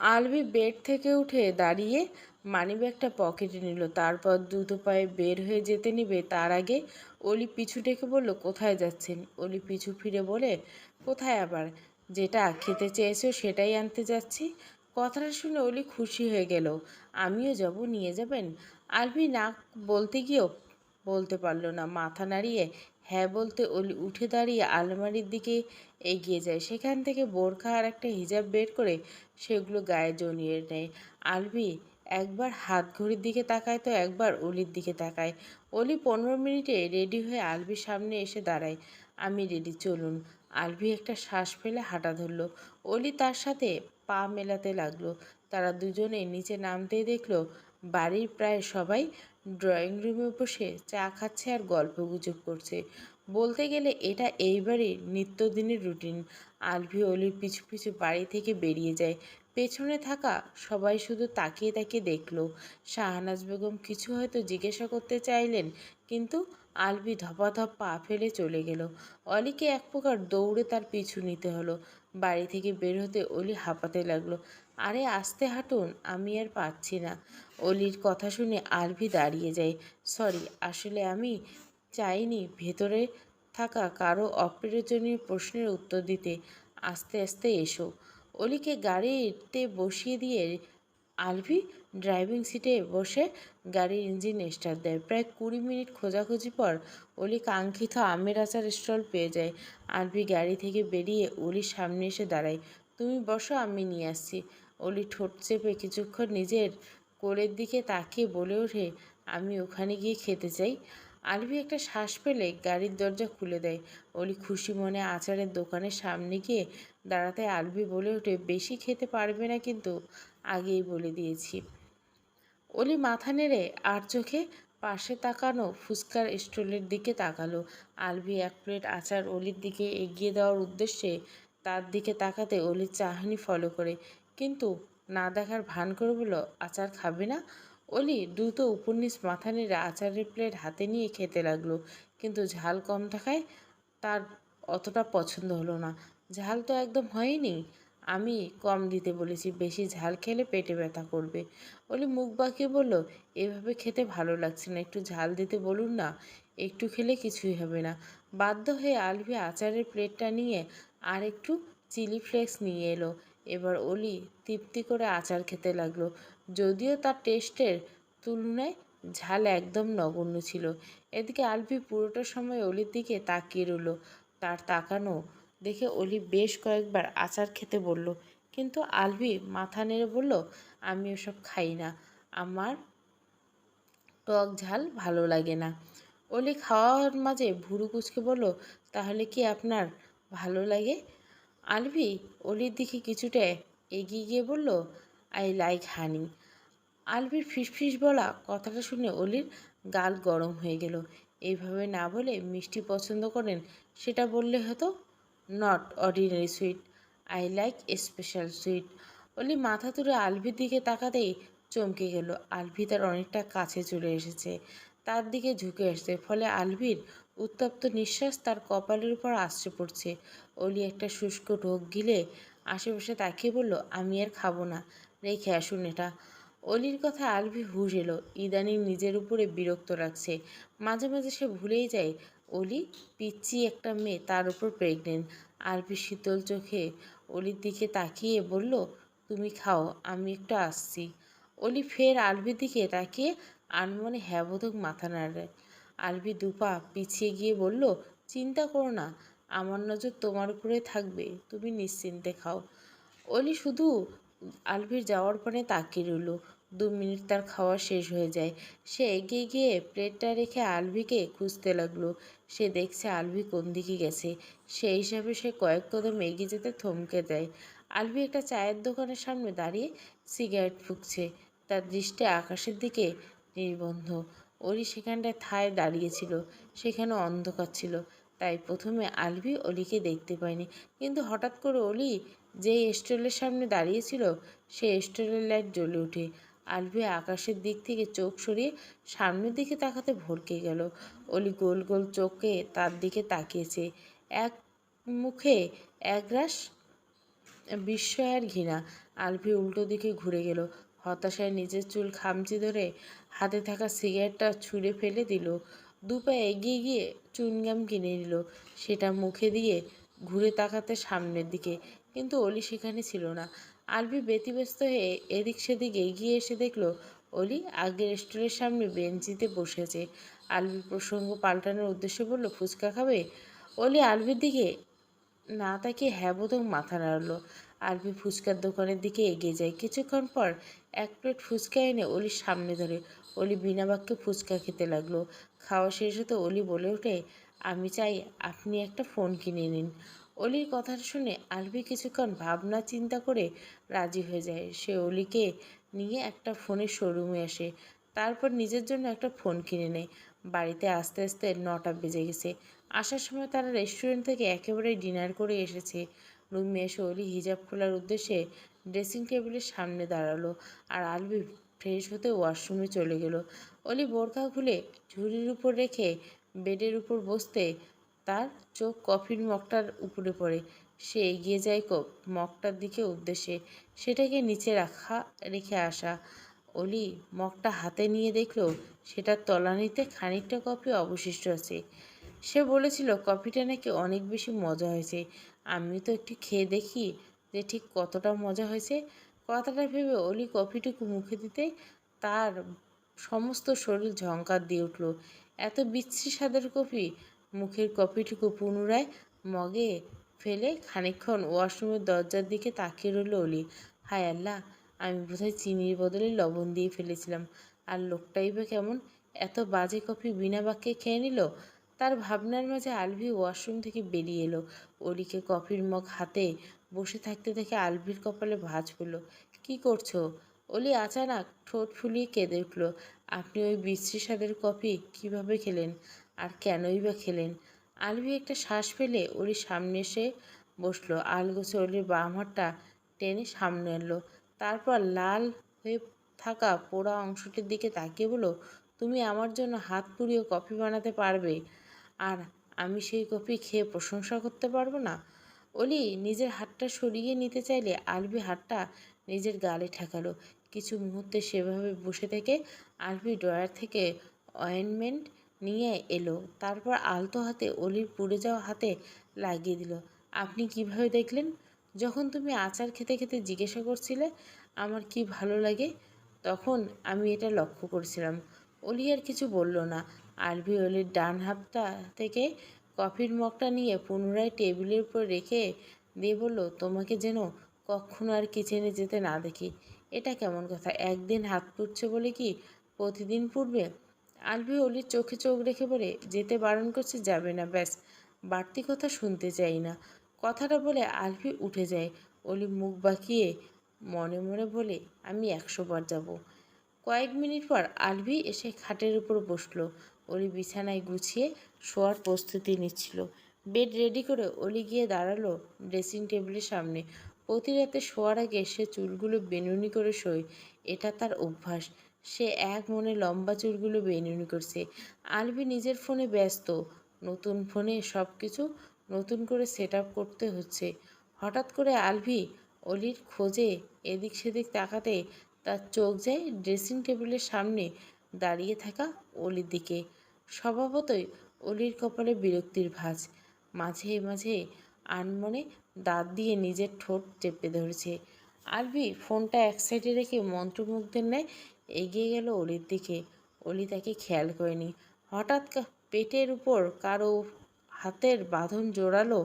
Albi bed থেকে উঠে দাঁড়িয়ে মানিব্যাগটা পকেটে নিল। তারপর দ্রুত পায়ে বের হয়ে যেতে নিবে, তার আগে অলি পিছু ডেকে বলল, কোথায় যাচ্ছেন? অলি পিছু ফিরে বলে, কোথায় আবার? যেটা খেতে চেয়েছো সেটাই আনতে যাচ্ছি। কথাটা শুনে অলি খুশি হয়ে গেল, আমিও যাব, নিয়ে যাবেন? আলবি না বলতে গিয়েও বলতে পারল না, মাথা নাড়িয়ে হ্যাঁ বলতে অলি উঠে দাঁড়িয়ে আলমারির দিকে এগিয়ে যায়। সেখান থেকে বোরখা আর একটা হিজাব বের করে সেগুলো গায়ে জড়িয়ে নেয়। আলবি একবার হাত ঘড়ির দিকে তাকায় তো একবার অলির দিকে তাকায়। অলি পনেরো মিনিটে রেডি হয়ে আলবির সামনে এসে দাঁড়ায়। আমি রেডি, চলুন। আলভি একটা শ্বাস ফেলে হাঁটা ধরলো। অলি তার সাথে পা মেলাতে লাগল। তারা দুজনে নিচে নামতেই দেখল, বাড়ির প্রায় সবাই ড্রয়িং রুমে বসে চা খাচ্ছে আর গল্প গুজব করছে। বলতে গেলে এটা এইবারই নিত্যদিনের রুটিন। আলভি অলির পিছু পিছু বাড়ি থেকে বেরিয়ে যায়। পেছনে থাকা সবাই শুধু তাকিয়ে তাকিয়ে দেখল। শাহনাজ বেগম কিছু হয়তো জিজ্ঞাসা করতে চাইলেন, কিন্তু আলবি ধপাধপ পা ফেলে চলে গেল। অলিকে এক প্রকার দৌড়ে তার পিছু নিতে হলো। বাড়ি থেকে বের হতে অলি হাঁপাতে লাগল। আরে, আস্তে হাঁটুন, আমি আর পাচ্ছি না। অলির কথা শুনে আরভি দাঁড়িয়ে যায়। সরি, আসলে আমি চাইনি ভেতরে থাকা কারও অপ্রয়োজনীয় প্রশ্নের উত্তর দিতে। আস্তে আস্তে এসো। অলিকে গাড়িতে বসিয়ে দিয়ে আলভি ড্রাইভিং সিটে বসে গাড়ির ইঞ্জিন স্টার্ট দেয়। প্রায় কুড়ি মিনিট খোঁজাখুঁজি পর অলি কাঙ্ক্ষিত আমের আচার স্টল পেয়ে যায়। আলভি গাড়ি থেকে বেরিয়ে অলির সামনে এসে দাঁড়ায়। তুমি বসো, আমি নিয়ে আসছি। অলি ঠোঁট চেপে কিছুক্ষণ নিজের কোলের দিকে তাকিয়ে বলে ওঠে, আমি ওখানে গিয়ে খেতে চাই। আলভি একটা শ্বাস পেলে গাড়ির দরজা খুলে দেয়। অলি খুশি মনে আচারের দোকানের সামনে গিয়ে দাঁড়াতে আলভি বলে ওঠে, বেশি খেতে পারবে না কিন্তু, আগেই বলে দিয়েছি। অলি মাথা নেড়ে আর চোখে পাশে তাকানো ফুচকার স্টলের দিকে তাকালো। আলভি এক প্লেট আচার অলির দিকে এগিয়ে দেওয়ার উদ্দেশ্যে তার দিকে তাকাতে অলির চাহনি ফলো করে। কিন্তু না দেখার ভান করে বলল আচার খাবে না? অলি দ্রুত উপন্যাস মাথা নেড়ে আচারের প্লেট হাতে নিয়ে খেতে লাগল, কিন্তু ঝাল কম থাকায় তার অতটা পছন্দ হলো না। ঝাল তো একদম হয়নি। আমি কম দিতে বলেছি, বেশি ঝাল খেলে পেটে ব্যথা করবে। অলি মুখ বাঁকিয়ে বলল, এভাবে খেতে ভালো লাগছে না, একটু ঝাল দিতে বলুন না, একটু খেলে কিছুই হবে না। বাধ্য হয়ে আলভি আচারের প্লেটটা নিয়ে আর একটু চিলি ফ্লেক্স নিয়ে এলো। এবার অলি তৃপ্তি করে আচার খেতে লাগল। যদিও তার টেস্টের তুলনায় ঝাল একদম নগণ্য ছিল। এদিকে আলভি পুরোটা সময় অলির দিকে তাকিয়ে রইল। তার তাকানো দেখে অলি বেশ কয়েকবার আচার খেতে বলল, কিন্তু আলভি মাথা নেড়ে বলল, আমি ওসব খাই না। আমার টক ঝাল ভালো লাগে না। অলি খাওয়ার মাঝে ভুরু কুচকে বলল, তাহলে কি আপনার ভালো লাগে? আলভি, অলির দিকে কিছুটা এগিয়ে গিয়ে বলল, আই লাইক হানি। আলভির ফিসফিস বলা কথাটা শুনে অলির গাল গরম হয়ে গেল। এইভাবে না বলে মিষ্টি পছন্দ করেন, সেটা বললে হতো, not ordinary sweet, I like special sweet. অলি মাথা তুলে আলভির দিকে তাকাতেই চমকে গেল। আলভি তার অনেকটা কাছে চলে এসেছে। তার দিকে ঝুঁকে আসছে। ফলে আলভির উত্তপ্ত নিঃশ্বাস তার কপালের উপর আসছে পড়ছে। অলি একটা শুষ্ক ঢোক গিলে আশেপাশে তাকিয়ে বলল, আমি আর খাব না। রেখে আসুন এটা। অলির কথা আলভি হুশ এলো। ইদানিং নিজের উপরে বিরক্ত রাখছে। মাঝে মাঝে সে ভুলেই যায়, অলি পিচ্ছি একটা মেয়ে, তার উপর প্রেগনেন্ট আলভি শীতল চোখে অলির দিকে তাকিয়ে বলল, তুমি খাও, আমি একটু আসছি। অলি ফের আলভির দিকে তাকিয়ে আনমনে হ্যাবোধক মাথা নাড়ে আলভি দুপা পিছিয়ে গিয়ে বলল, চিন্তা করো না, আমার নজর তোমার উপরে থাকবে, তুমি নিশ্চিন্তে খাও। অলি শুধু আলভির যাওয়ার পরে তাকিয়ে রইল। দু মিনিট তার খাওয়া শেষ হয়ে যায়। সে এগিয়ে গিয়ে প্লেটটা রেখে আলভিকে খুঁজতে লাগল। সে দেখছে আলভি কোন দিকে গেছে। সেই হিসাবে সে কয়েক কদম এগিয়ে যেতে থমকে দেয় আলভি একটা চায়ের দোকানের সামনে দাঁড়িয়ে সিগারেট ফুঁকছে। তার দৃষ্টি আকাশের দিকে নির্বন্ধ অলি সেখানটায় থায় দাঁড়িয়েছিল সেখানে অন্ধকার ছিল। তাই প্রথমে আলভি অলিকে দেখতে পায়নি। কিন্তু হঠাৎ করে অলি যে স্টলের সামনে দাঁড়িয়েছিল, সে স্টলের লাইট জ্বলে ওঠে। আলভি আকাশের দিক থেকে চোখ সরিয়ে সামনের দিকে তাকাতে ভরকে গেল। অলি গোল গোল চোখে তার দিকে তাকিয়েছে। এক মুখে একরাশ বিস্ময় আর ঘৃণা। আলভি উল্টো দিকে ঘুরে গেল। হতাশায় নিজের চুল খামচি ধরে হাতে থাকা সিগারেটটা ছুঁড়ে ফেলে দিল। দু পা এগিয়ে গিয়ে চুনগাম কিনে নিল। সেটা মুখে দিয়ে ঘুরে তাকাতে সামনের দিকে। কিন্তু অলি সেখানে ছিল না। আলবি ব্যতিব্যস্ত হয়ে এদিক সেদিক এগিয়ে এসে দেখল, অলি আগের স্টোরের সামনে বেঞ্চিতে বসেছে। আলভি প্রসঙ্গ পাল্টানোর উদ্দেশ্যে বলল, ফুচকা খাবে? অলি আলবির দিকে না তাকিয়ে হ্যাঁ বোধক মাথা নাড়ল। আলভি ফুচকার দোকানের দিকে এগিয়ে যায়। কিছুক্ষণ পর এক প্লেট ফুচকা এনে অলির সামনে ধরে। অলি বিনা বাক্যে ফুচকা খেতে লাগল। খাওয়া শেষ হতে অলি বলে ওঠে, আমি চাই আপনি একটা ফোন কিনে নিন। অলির কথা শুনে আলভি কিছুক্ষণ ভাবনা চিন্তা করে রাজি হয়ে যায়। সে অলিকে নিয়ে একটা ফোনের শোরুমে আসে। তারপর নিজের জন্য একটা ফোন কিনে নেয়। বাড়িতে আস্তে আস্তে নটা বেজে গেছে। আসার সময় তারা রেস্টুরেন্ট থেকে একেবারে ডিনার করে এসেছে। রুমে এসে অলি হিজাব খোলার উদ্দেশ্যে ড্রেসিং টেবিলের সামনে দাঁড়াল আর আলবি ফ্রেশ হতে ওয়াশরুমে চলে গেল। অলি বোরখা খুলে ঝুড়ির উপর রেখে বেডের উপর বসতে তার চোখ কফির মগটার উপরে পড়ে। সে এগিয়ে যায় কপ মগটার দিকে উদ্দেশ্যে। সেটাকে নিচে রাখা, রেখে আসা। অলি মগটা হাতে নিয়ে দেখল সেটার তলানিতে খানিকটা কফি অবশিষ্ট আছে। সে বলেছিল, কফিটা নাকি অনেক বেশি মজা হয়েছে। আমি তো একটু খেয়ে দেখি যে ঠিক কতটা মজা হয়েছে। কথাটা ভেবে অলি কফিটুকু মুখে দিতে তার সমস্ত শরীর ঝঙ্কার দিয়ে উঠল। এত বিচ্ছিরি স্বাদের কফি মুখের কফিটুকু পুনরায় মগে ফেলে খানিকক্ষণ ওয়াশরুমের দরজার দিকে তাকিয়ে রইল অলি। হায় আল্লাহ, আমি বোধহয় চিনির বদলে লবণ দিয়ে ফেলেছিলাম। আর লোকটাই বা কেমন এত বাজে কফি বিনা বাক্যে খেয়ে নিল? তার ভাবনার মাঝে আলভি ওয়াশরুম থেকে বেরিয়ে এলো। অলিকে কফির মগ হাতে বসে থাকতে দেখে আলভির কপালে ভাঁজ পড়ল। কি করছ? অলি আচানক ঠোঁট ফুলিয়ে কেঁদে উঠল। আপনি ওই বিশ্রী স্বাদের কফি কীভাবে খেলেন? আর কেনই বা খেলেন? আলভি একটা শ্বাস ফেলে অলির সামনে এসে বসল। আলগোছে অলির বাম হাতটা টেনে সামনে এলো তারপর লাল হয়ে থাকা পোড়া অংশটির দিকে তাকিয়ে বলো তুমি আমার জন্য হাত পুড়িয়ে কফি বানাতে পারবে? আর আমি সেই কফি খেয়ে প্রশংসা করতে পারব না? অলি নিজের হাতটা সরিয়ে নিতে চাইলে আলবি হাতটা নিজের গালে ঠেকালো। কিছু মুহূর্তে সেভাবে বসে থেকে আলবি ড্রয়ার থেকে অয়েনমেন্ট নিয়ে এলো। তারপর আলতো হাতে অলির পুড়ে যাওয়া হাতে লাগিয়ে দিল। আপনি কীভাবে দেখলেন? যখন তুমি আচার খেতে খেতে জিজ্ঞাসা করছিলে, আমার কি ভালো লাগে? তখন আমি এটা লক্ষ্য করছিলাম। অলি আর কিছু বলল না। আলভি অলির ডান হাতটা থেকে কফির মগটা নিয়ে পুনরায় টেবিলের উপর রেখে দিয়ে বলল, তোমাকে যেন কখনো আর কিচেনে যেতে না দেখি। এটা কেমন কথা? একদিন হাত পুড়ছে বলে কি প্রতিদিন পুড়বে? আলভি অলির চোখে চোখ রেখে বলে, যেতে বারণ করছে যাবে না, ব্যাস। বাড়তি কথা শুনতে চাই না। কথাটা বলে আলভি উঠে যায়। অলি মুখ বাঁকিয়ে মনে মনে বলে, আমি একশো বার যাব। কয়েক মিনিট পর আলভি এসে খাটের উপর বসল। অলি বিছানায় গুছিয়ে শোয়ার প্রস্তুতি নিচ্ছিল। বেড রেডি করে অলি গিয়ে দাঁড়াল ড্রেসিং টেবিলের সামনে। প্রতি রাতে শোয়ার আগে সে চুলগুলো বেনুনি করে শোয়। এটা তার অভ্যাস। সে এক মনে লম্বা চুলগুলো বেনুনি করছে। আলভি নিজের ফোনে ব্যস্ত। নতুন ফোনে সব কিছু নতুন করে সেট করতে হচ্ছে। হঠাৎ করে আলভি অলির খোঁজে এদিক সেদিক তাকাতে তার চোখ যায় ড্রেসিং টেবিলের সামনে দাঁড়িয়ে থাকা অলির দিকে। স্বভাবতই অলির কপালে বিরক্তির ভাঁজ। মাঝে মাঝে আনমনে দাঁত দিয়ে নিজের ঠোঁট চেপে ধরেছে। আলভি ফোনটা এক সাইডে রেখে মন্ত্রমুগ্ধের ন্যায় এগিয়ে গেল অলির দিকে। অলি তাকে খেয়াল করেনি। হঠাৎ পেটের উপর কারও হাতের বাঁধন জোরালো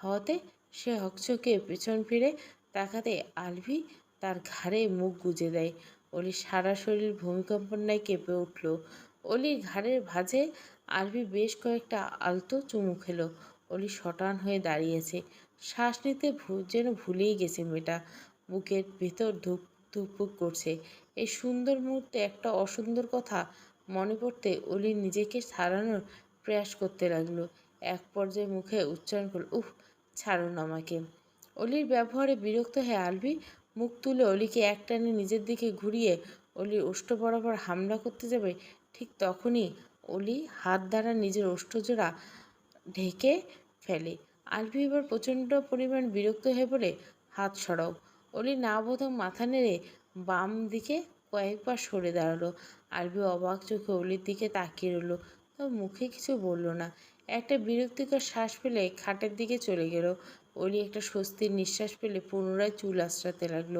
হওয়াতে সে হকচকে পেছন ফিরে তাকাতে আলভি তার ঘাড়ে মুখ গুজে দেয়। অলির সারা শরীর ভূমিকম্পন ন্যায় কেঁপে উঠল। অলির ঘাড়ের ভাঁজে আলভি বেশ কয়েকটা আলতো চুমু খেলো। অলি শটান হয়ে দাঁড়িয়েছে। শ্বাস নিতে যেন ভুলেই গেছে মেয়েটা। বুকের ভেতর ধুপ ধুপুক করছে। এই সুন্দর মুহূর্তে একটা অসুন্দর কথা মনে পড়তে অলি নিজেকে সারানোর প্রয়াস করতে লাগল। এক পর্যায়ে মুখে উচ্চারণ করল উহ ছাড়ুন আমাকে। অলির ব্যবহারে বিরক্ত হয়ে আলভি মুখ তুলে অলিকে একটানে নিজের দিকে ঘুরিয়ে অলির ওষ্ঠ বরাবর হামলা করতে যাবে? ঠিক তখনই অলি হাত দ্বারা নিজের ওষ্ঠজোড়া ঢেকে ফেলে। আলভি এবার প্রচণ্ড পরিমাণ বিরক্ত হয়ে পড়ে হাত সরাও। অলি না বোধক মাথা নেড়ে বাম দিকে কয়েকবার সরে দাঁড়াল। আলবি অবাক চোখে অলির দিকে তাকিয়ে রইল। তবে মুখে কিছু বলল না। একটা বিরক্তিকর শ্বাস ফেলে খাটের দিকে চলে গেল। অলি একটা স্বস্তির নিঃশ্বাস ফেলে পুনরায় চুল আশ্রাতে লাগল।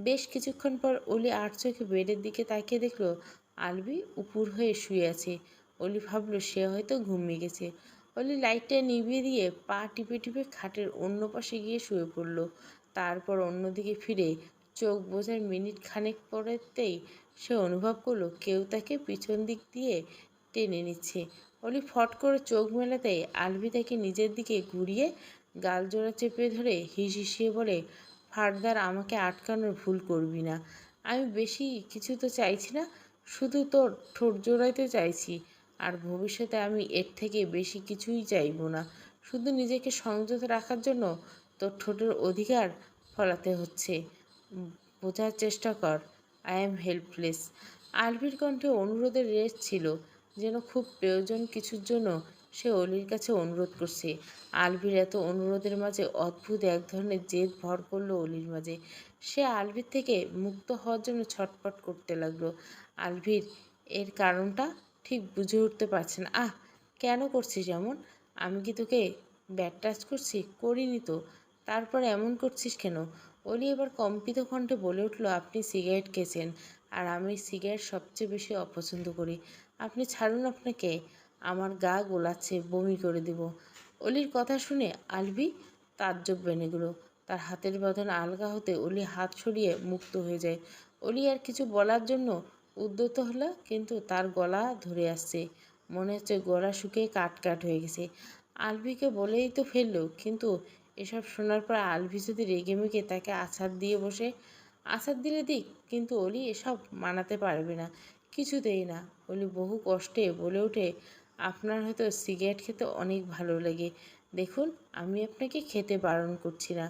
বেশ কিছুক্ষণ পর অলি আর চোখে বেডের দিকে তাকিয়ে দেখল আলবি উপুর হয়ে শুয়ে আছে। অলি ভাবলো, সে হয়তো ঘুমিয়ে গেছে। অলি লাইটটা নিভিয়ে দিয়ে পা টিপে টিপে খাটের অন্য পাশে গিয়ে শুয়ে পড়ল। তারপর অন্যদিকে ফিরে চোখ বোঝার মিনিট খানেক পরেতেই সে অনুভব করল, কেউ তাকে পিছন দিক দিয়ে টেনে নিচ্ছে। অলি ফট করে চোখ মেলাতেই আলবি তাকে নিজের দিকে ঘুরিয়ে গাল জোড়া চেপে ধরে হিস হিসিয়ে বলে, ফার্দার, আমাকে আটকানোর ভুল করবি না। আমি বেশি কিছু তো চাইছি না শুধু তোর ঠোঁট জোড়াইতে চাইছি, আর ভবিষ্যতে আমি এর থেকে বেশি কিছুই চাইব না। শুধু নিজেকে সংযত রাখার জন্য তোর ঠোঁটের অধিকার ফলাতে হচ্ছে। বোঝার চেষ্টা কর আই এম হেল্পলেস আলভির কণ্ঠে অনুরোধের রেশ ছিল, যেন খুব প্রয়োজন কিছুর জন্য সে অলির কাছে অনুরোধ করছে। আলভির এত অনুরোধের মাঝে অদ্ভুত এক ধরনের জেদ ভর করল অলির মাঝে। সে আলভির থেকে মুক্ত হওয়ার জন্য ছটপট করতে লাগল। আলভির এর কারণটা ঠিক বুঝে উঠতে পারছে না আহ, কেন করছিস এমন? আমি কি তোকে ব্যাড টাচ করছি? করিনি তো। তারপর এমন করছিস কেন? অলি এবার কম্পিত কণ্ঠে বলে উঠল, আপনি সিগারেট খেয়েছেন, আর আমি সিগারেট সবচেয়ে বেশি অপছন্দ করি। আপনি ছাড়ুন আপনাকে। আমার গা গোলাচ্ছে, বমি করে দেব। অলির কথা শুনে আলবি তাজ্জব বেনে গেল। তার হাতের বাঁধন আলগা হতে অলি হাত সরিয়ে মুক্ত হয়ে যায়। অলি আর কিছু বলার জন্য উদ্যত হলো, কিন্তু তার গলা ধরে আসছে। মনে হচ্ছে গলা শুকিয়ে কাট কাট হয়ে গেছে। আলভিকে বলেই তো ফেলল, কিন্তু এসব শোনার পর আলভি যদি রেগে মেগে তাকে আছাড় দিয়ে বসে, আছাড় দিলে দিক, কিন্তু অলি এসব মানাতে পারবে না, কিছুতেই না। অলি বহু কষ্টে বলে ওঠে, আপনার হয়তো সিগারেট খেতে অনেক ভালো লাগে। দেখুন, আমি আপনাকে খেতে বারণ করছি না।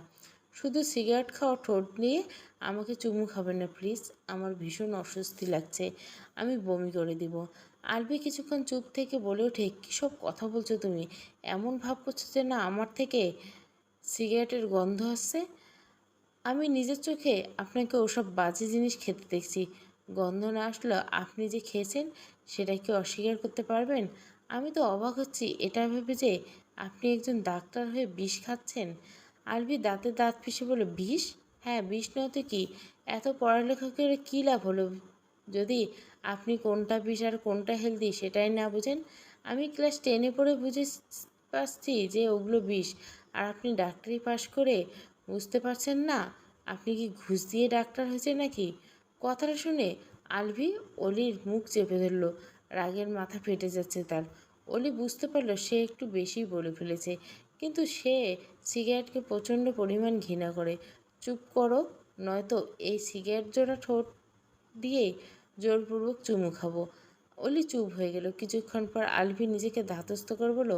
শুধু সিগারেট খাওয়া ঠোঁট নিয়ে আমাকে চুমু খাবেন না প্লিজ আমার ভীষণ অস্বস্তি লাগছে। আমি বমি করে দিব। আলবি কিছুক্ষণ চুপ থেকে বলে ওঠে, কী সব কথা বলছো তুমি? এমন ভাব করছ যে না, আমার থেকে সিগারেটের গন্ধ আসছে? আমি নিজের চোখে আপনাকে ওসব বাজে জিনিস খেতে দেখছি। গন্ধ না আসলো আপনি যে খেয়েছেন, সেটা কি অস্বীকার করতে পারবেন? আমি তো অবাক হচ্ছি, এটা ভেবে যে আপনি একজন ডাক্তার হয়ে বিষ খাচ্ছেন। আলবি দাঁতে দাঁত পিষে বলে বিষ? হ্যাঁ বিষ নয়তো কি? এত পড়ালেখা করে কী লাভ হলো? যদি আপনি কোনটা বিষ আর কোনটা হেলদি সেটাই না বুঝেন, আমি ক্লাস টেনে পড়ে বুঝে পারছি যে ওগুলো বিষ। আর আপনি ডাক্তারি পাশ করে বুঝতে পারছেন না, আপনি কি ঘুষ দিয়ে ডাক্তার হয়েছে নাকি? কথাটা শুনে আলভি অলির মুখ চেপে ধরল, রাগের মাথা ফেটে যাচ্ছে তার। অলি বুঝতে পারল সে একটু বেশি বলে ফেলেছে। কিন্তু সে সিগারেটকে প্রচণ্ড পরিমাণ ঘৃণা করে। চুপ করো, নয়তো এই সিগারেট জোড়া ঠোঁট দিয়েই জোরপূর্বক চুমু খাব। অলি চুপ হয়ে গেল। কিছুক্ষণ পর আলভি নিজেকে ধাতস্থ করে বলো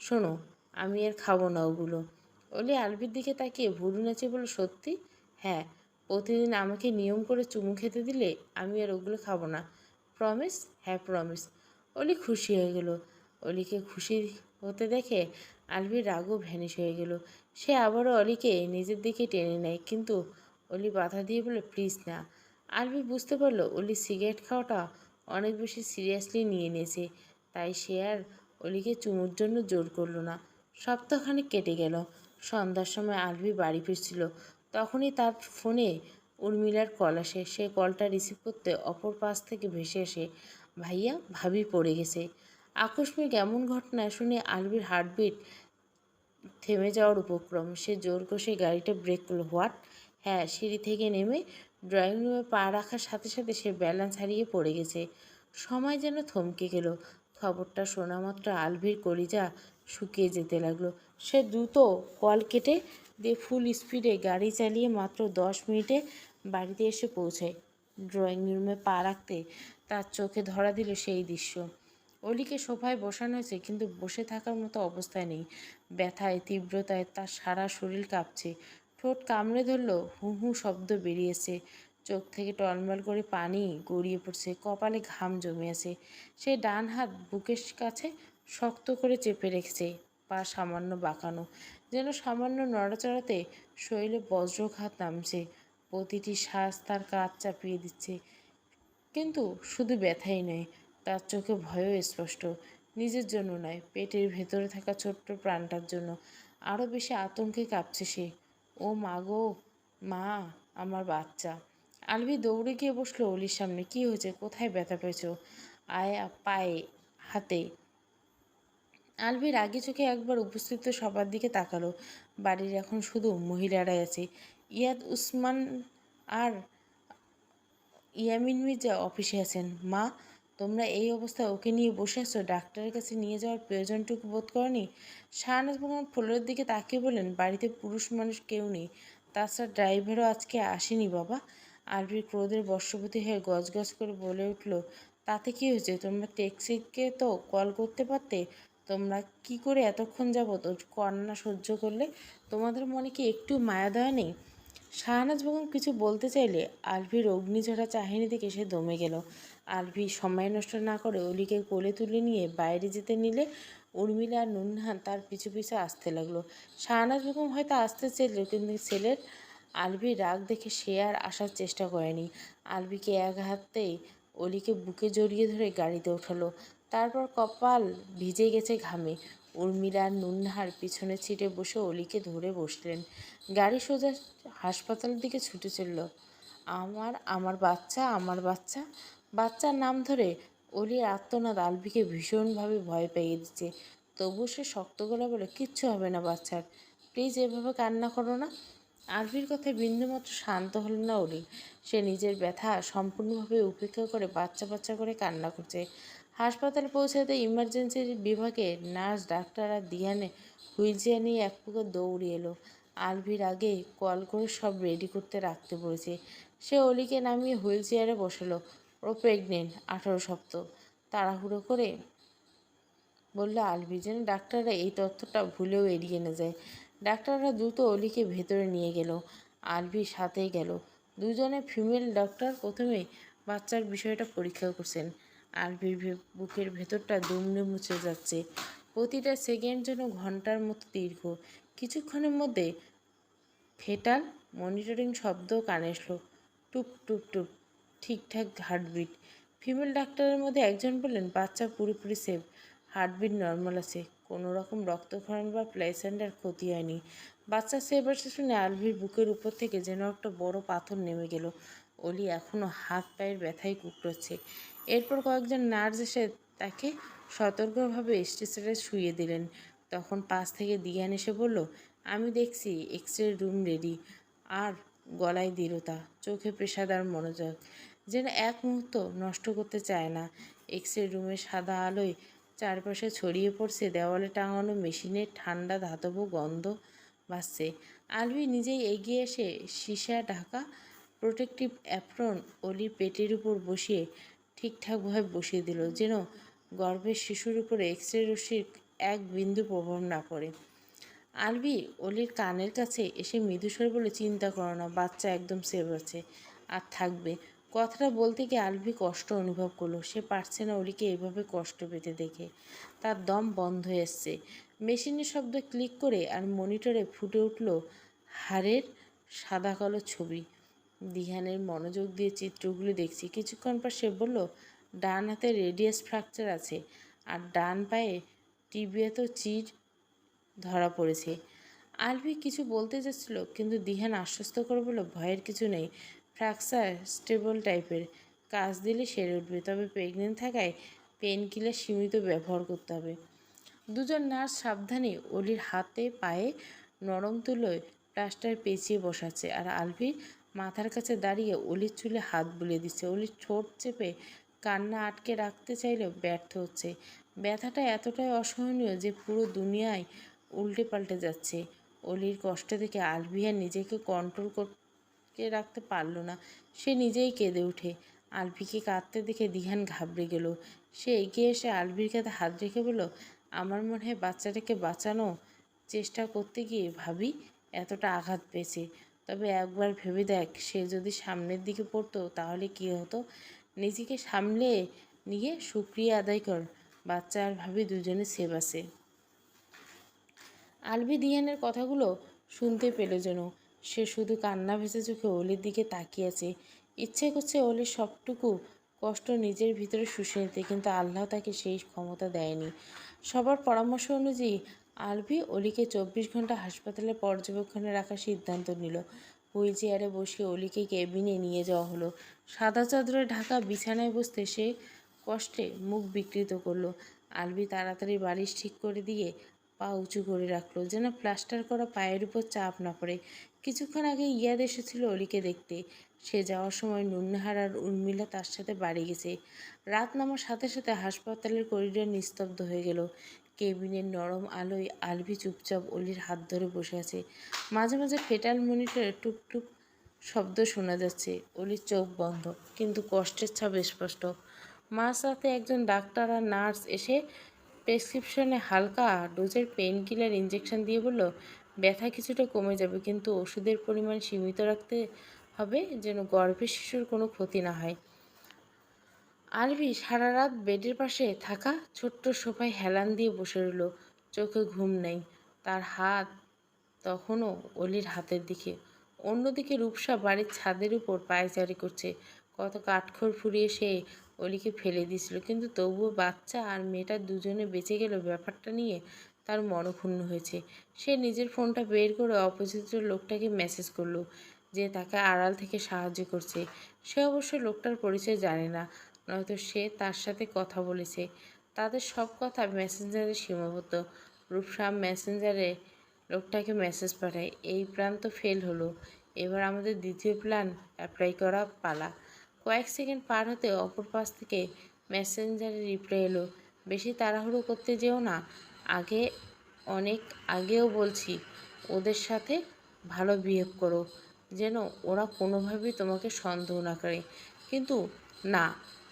শোনো, আমি আর খাব না ওগুলো। অলি আলভির দিকে তাকিয়ে ভুরু নাচে বলল সত্যি? হ্যাঁ প্রতিদিন আমাকে নিয়ম করে চুমু খেতে দিলে আমি আর ওগুলো খাব না। প্রমিস? হ্যাঁ প্রমিস। অলি খুশি হয়ে গেল। অলিকে খুশি হতে দেখে আলভির রাগও ভ্যানিশ হয়ে গেল। সে আবারও অলিকে নিজের দিকে টেনে নেয়, কিন্তু অলি বাধা দিয়ে বলে, প্লিজ না। আলভি বুঝতে পারল, অলি সিগারেট খাওয়াটা অনেক বেশি সিরিয়াসলি নিয়ে নিয়েছে। তাই সে আর অলিকে চুমুর জন্য জোর করল না। সপ্তাহখানেক কেটে গেল। সন্ধ্যার সময় আলভি বাড়ি ফিরছিল। তখনই তার ফোনে উর্মিলার কল আসে। সে কলটা রিসিভ করতে অপর পাশ থেকে ভেসে আসে, ভাইয়া, ভাবি পড়ে গেছে। আকস্মিক এমন ঘটনা শুনে আলভির হার্টবিট থেমে যাওয়ার উপক্রম। সে জোর কষে গাড়িটা ব্রেক করল। হোয়াট হ্যাঁ সিঁড়ি থেকে নেমে ড্রয়িং রুমে পা রাখার সাথে সাথে সে ব্যালেন্স হারিয়ে পড়ে গেছে। সময় যেন থমকে গেল। খবরটা শোনা মাত্র আলভির কলিজা শুকিয়ে যেতে লাগল। সে দ্রুত কল কেটে দিয়ে ফুল স্পিডে গাড়ি চালিয়ে মাত্র দশ মিনিটে বাড়িতে এসে পৌঁছায়। ড্রয়িং রুমে পা রাখতে তার চোখে ধরা দিল সেই দৃশ্য। অলিকে সোফায় বসানো হয়েছে, কিন্তু বসে থাকার মতো অবস্থায় নেই। ব্যথায়, তীব্রতায় তার সারা শরীর কাঁপছে। ঠোঁট কামড়ে ধরলো, হু হু শব্দ বেরিয়েছে। চোখ থেকে টলমল করে পানি গড়িয়ে পড়ছে, কপালে ঘাম জমে আছে। সে ডান হাত বুকের কাছে শক্ত করে চেপে রেখেছে, পা সামান্য বাঁকানো, যেন সামান্য নড়াচড়াতে শরীরে বজ্রঘাত নামছে। প্রতিটি শ্বাস তার কাজ চাপিয়ে দিচ্ছে, কিন্তু শুধু ব্যথাই নয় তার চোখে ভয়ও স্পষ্ট। নিজের জন্য নয়, পেটের ভেতরে থাকা ছোট্ট প্রাণটার জন্য। আরও বেশি আতঙ্কে কাঁপছে সে। ও মা গো, মা, আমার বাচ্চা। আলভি দৌড়ে গিয়ে বসল অলির সামনে। কি হয়েছে? কোথায় ব্যথা পেয়েছ? আয়া, পায়ে, হাতে। আলভির আগে চোখে একবার উপস্থিত সবার দিকে তাকালো। বাড়ির এখন শুধু মহিলারাই আছে। ইয়াদ উসমান আর ইয়ামিন মির্জা অফিসে আছেন। মা তোমরা এই অবস্থায় ওকে নিয়ে বসে আছো? ডাক্তারের কাছে নিয়ে যাওয়ার প্রয়োজনটুকু বোধ করনি? শাহনাজ বেগম ফ্লোরের দিকে তাকিয়ে বলেন বাড়িতে পুরুষ মানুষ কেউ নেই। তাছাড়া ড্রাইভারও আজকে আসেনি বাবা। আরবির ক্রোধের বর্ষবতী হয়ে গজগজ করে বলে উঠল, তাতে কি হয়েছে? তোমরা ট্যাক্সিকে তো কল করতে পারতে? তোমরা কি করে এতক্ষণ যাবত কান্না সহ্য করলে? তোমাদের মনে কি একটু মায়া দয়া নেই? শাহনাজ বেগম কিছু বলতে চাইলে আলভির অগ্নিঝরা চাহিনী দেখে সে দমে গেল। আলভি সময় নষ্ট না করে অলিকে কোলে তুলে নিয়ে বাইরে যেতে নিলে উর্মিলা আর নুনহান তার পিছু পিছু আসতে লাগল। শাহনাজ বেগম হয়তো আসতে চাইল, কিন্তু ছেলের আলভির রাগ দেখে সে আর আসার চেষ্টা করেনি। আলভিকে এক হাতেই অলিকে বুকে জড়িয়ে ধরে গাড়িতে ওঠালো তারপর কপাল ভিজে গেছে ঘামে। উর্মিলা নুনহার পিছনে ছিটে বসে অলিকে ধরে বসলেন। গাড়ি সোজা হাসপাতালের দিকে ছুটে চলল। আমার আমার বাচ্চা আমার বাচ্চা। বাচ্চার নাম ধরে অলির আত্মনাদ আলভিকে ভীষণভাবে ভয় পেয়ে দিচ্ছে। তবু সে শক্ত গলা বলে, কিচ্ছু হবে না বাচ্চার। প্লিজ এভাবে কান্না করো না। আলভির কথায় বিন্দুমাত্র শান্ত হল না অলি। সে নিজের ব্যথা সম্পূর্ণভাবে উপেক্ষা করে বাচ্চা বাচ্চা করে কান্না করছে। হাসপাতালে পৌঁছাতে ইমার্জেন্সি বিভাগে নার্স, ডাক্তার আর দিয়ানে হুইল চেয়ার নিয়ে এক প্রকার দৌড়ে এলো। আলভির আগে কল করে সব রেডি করতে রাখতে পড়েছে সে অলিকে নামিয়ে হুইল চেয়ারে বসালো। ও প্রেগনেন্ট, আঠারো সপ্তাহ। তাড়াহুড়ো করে বলল আলভি যেন ডাক্তাররা এই তথ্যটা ভুলেও এড়িয়ে না যায়। ডাক্তাররা দ্রুত অলিকে ভেতরে নিয়ে গেল। আলভির সাথেই গেল। দুজনে ফিমেল ডক্টর প্রথমে বাচ্চার বিষয়টা পরীক্ষা করছেন। আলভির ভে- বুকের ভেতরটা দুমড়ে মুছে যাচ্ছে। প্রতিটা সেকেন্ড যেন ঘণ্টার মতো দীর্ঘ। কিছুক্ষণের মধ্যে ফেটাল মনিটরিং শব্দ কানে এসলো। টুপ টুপ টুপ। ঠিকঠাক হার্টবিট। ফিমেল ডাক্তারের মধ্যে একজন বললেন, বাচ্চা পুরোপুরি সেফ হার্টবিট নর্মাল আছে। কোনো রকম রক্তক্ষরণ বা প্লেসেন্টার ক্ষতি হয়নি। বাচ্চা সেফ আছে শুনে আলভির বুকের উপর থেকে যেন একটা বড় পাথর নেমে গেল। অলি এখনও হাত পায়ের ব্যথায় কুকড়োচ্ছে। এরপর কয়েকজন নার্স এসে তাকে সতর্কভাবে স্টেশনে শুয়ে দিলেন। তখন পাশ থেকে দিয়ান এসে বলল, আমি দেখছি এক্স রে রুম রেডি আর গলায় দৃঢ়তা, চোখে পেশাদার মনোযোগ। যেন এক মুহূর্ত নষ্ট করতে চায় না। এক্স রে রুমের সাদা আলোয় চারপাশে ছড়িয়ে পড়ছে দেওয়ালে টাঙানো মেশিনের ঠান্ডা ধাতব গন্ধ ভাসছে আলভি নিজেই এগিয়ে এসে সীসা, ঢাকা প্রোটেক্টিভ অ্যাপ্রন অলির পেটের উপর বসিয়ে ঠিকঠাকভাবে বসিয়ে দিল যেন গর্ভের শিশুর উপরে এক্স রে রশ্মির এক বিন্দু প্রভাব না পড়ে। আলবি অলির কানের কাছে এসে মৃদুস্বর বলে, চিন্তা করো না, বাচ্চা একদম সেভ আছে, আর থাকবে। কথাটা বলতে গিয়ে আলভি কষ্ট অনুভব করল। সে পারছে না অলিকে এভাবে কষ্ট পেতে দেখে। তার দম বন্ধ হয়ে এসছে। মেশিনের শব্দ ক্লিক করে আর মনিটরে ফুটে উঠল হাড়ের সাদা কালো ছবি। দিহানের মনোযোগ দিয়ে চিত্রগুলি দেখছি। কিছুক্ষণ পর সে বলল, ডান হাতে রেডিয়াস ফ্র্যাকচার আছে আর ডান পায়ে টিবিয়াতেও চির ধরা পড়েছে। আলভি কিছু বলতে যাচ্ছিল, কিন্তু দিহান আশ্বস্ত করে বলল, ভয়ের কিছু নেই। ফ্র্যাকচার স্টেবল টাইপের কাজ দিলে সেরে উঠবে। তবে প্রেগনেন্ট থাকায় পেন কিলার সীমিত ব্যবহার করতে হবে। দুজন নার্স সাবধানে অলির হাতে পায়ে নরম তুলোয় প্লাস্টার পেঁচিয়ে বসাচ্ছে আর আলভি মাথার কাছে দাঁড়িয়ে অলির চুলে হাত বুলিয়ে দিচ্ছে। অলির ঠোঁট চেপে কান্না আটকে রাখতে চাইলেও ব্যর্থ হচ্ছে। ব্যথাটা এতটাই অসহনীয় যে পুরো দুনিয়ায় উল্টে পাল্টে যাচ্ছে। অলির কষ্ট দেখে আলভিয়া নিজেকে কন্ট্রোল করতে রাখতে পারল না। সে নিজেই কেঁদে ওঠে। আলভিকে কাঁদতে দেখে দিহান ঘাবড়ে গেল। সে এগিয়ে এসে আলভির কাঁধে হাত রেখে বলল, আমার মনে হয় বাচ্চাটাকে বাঁচানো চেষ্টা করতে গিয়ে ভাবি এতটা আঘাত পেয়েছে। তবে একবার ভেবে দেখ, সে যদি সামনের দিকে পড়তো তাহলে কী হতো? নিজেকে সামলে নিয়ে সুক্রিয়া আদায় কর। বাচ্চা আর ভাবি দুজনে সেভ আছে। আলবি দিয়ানের কথাগুলো শুনতে পেল যেন। সে শুধু কান্না ভেসে চোখে অলির দিকে তাকিয়ে আছে। ইচ্ছে করছে অলির সবটুকু কষ্ট নিজের ভিতরে শুষে নিতে, কিন্তু আল্লাহ তাকে সেই ক্ষমতা দেয়নি। সবার পরামর্শ অনুযায়ী আলভি অলিকে চব্বিশ ঘণ্টা হাসপাতালে পর্যবেক্ষণে রাখার সিদ্ধান্ত নিল। হুইল চেয়ারে বসে অলিকে কেবিনে নিয়ে যাওয়া হলো। সাদা চাদরে ঢাকা বিছানায় বসতে সে কষ্টে মুখ বিকৃত করল। আলবি তাড়াতাড়ি বালিশ ঠিক করে দিয়ে পা উঁচু করে রাখল, যেন প্লাস্টার করা পায়ের উপর চাপ না পড়ে। কিছুক্ষণ আগে ইয়াদ এসেছিল অলিকে দেখতে। সে যাওয়ার সময় নুন্নাহার আর উর্মিলা তার সাথে বাড়ি গেছে। রাত নামার সাথে সাথে হাসপাতালের করিডোর নিস্তব্ধ হয়ে গেল। কেবিনের নরম আলোয় আলভি চুপচাপ অলির হাত ধরে বসে আছে। মাঝে মাঝে ফেটাল মনিটরে টুপ শব্দ শোনা যাচ্ছে। অলির চোখ বন্ধ, কিন্তু কষ্টের ছাপ স্পষ্ট। মাঝ রাতে একজন ডাক্তার আর নার্স এসে প্রেসক্রিপশনে হালকা ডোজের পেন কিলার ইঞ্জেকশন দিয়ে বলল ব্যথা কিছুটা কমে যাবে, কিন্তু ওষুধের পরিমাণ সীমিত রাখতে হবে যেন গর্ভের শিশুর কোনো ক্ষতি না হয়। আলভি সারা রাত বেডের পাশে থাকা ছোট্ট সোফায় হেলান দিয়ে বসে রইল। চোখে ঘুম নেই। তার হাত তখনও অলির হাতের দিকে। অন্যদিকে রূপসা বাড়ির ছাদের উপর পায়চারি করছে। কত কাঠখড় ফুরিয়ে সে অলিকে ফেলে দিয়েছিল। কিন্তু তবুও বাচ্চা আর মেয়েটা দুজনে বেঁচে গেল। ব্যাপারটা নিয়ে তার মনক্ষুণ্ণ হয়েছে। সে নিজের ফোনটা বের করে অপোজিট লোকটাকে মেসেজ করল যে তাকে আড়াল থেকে সাহায্য করছে। সে অবশ্য লোকটার পরিচয় জানে না, নয়তো সে তার সাথে কথা বলেছে। তাদের সব কথা মেসেঞ্জারে সীমাবদ্ধ। রূপসাম মেসেঞ্জারে লোকটাকে মেসেজ পাঠায়, এই প্ল্যান তো ফেল হলো। এবার আমাদের দ্বিতীয় প্ল্যান অ্যাপ্লাই করা পালা। কয়েক সেকেন্ড পার হতে অপর পাশ থেকে মেসেঞ্জারে রিপ্লাই এলো, বেশি তাড়াহুড়ো করতে যেও না। আগে, অনেক আগেও বলছি, ওদের সাথে ভালো বিহেভ করো। যেন ওরা কোনোভাবেই তোমাকে সন্দেহ না করে। কিন্তু না,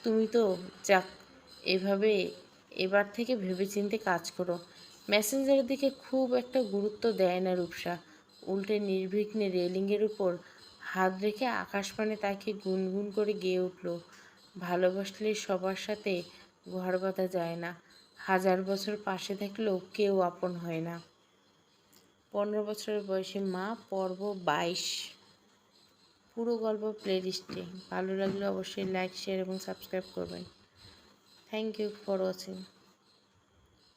তুমি তো যাক, এভাবে এবার থেকে ভেবেচিন্তে কাজ করো। মেসেঞ্জারের দিকে খুব একটা গুরুত্ব দেয় না রূপসা। উল্টে নির্বিঘ্নে রেলিংয়ের উপর হাত রেখে আকাশপানে তাকে গুনগুন করে গেয়ে উঠল। ভালোবাসলে সবার সাথে ঘর বাঁধা যায় না। হাজার বছর পাশে থাকলেও কেউ আপন হয় না। পনেরো বছরের বয়সে মা, পর্ব বাইশ। পুরো গল্প প্লে লিস্টে ভালো লাগলে অবশ্যই লাইক শেয়ার এবং সাবস্ক্রাইব করবেন। থ্যাংক ইউ ফর ওয়াচিং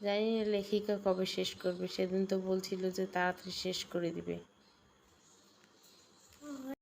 জানি না লেখিকা কবে শেষ করবে। সেদিন তো বলছিল যে তাড়াতাড়ি শেষ করে দিবে।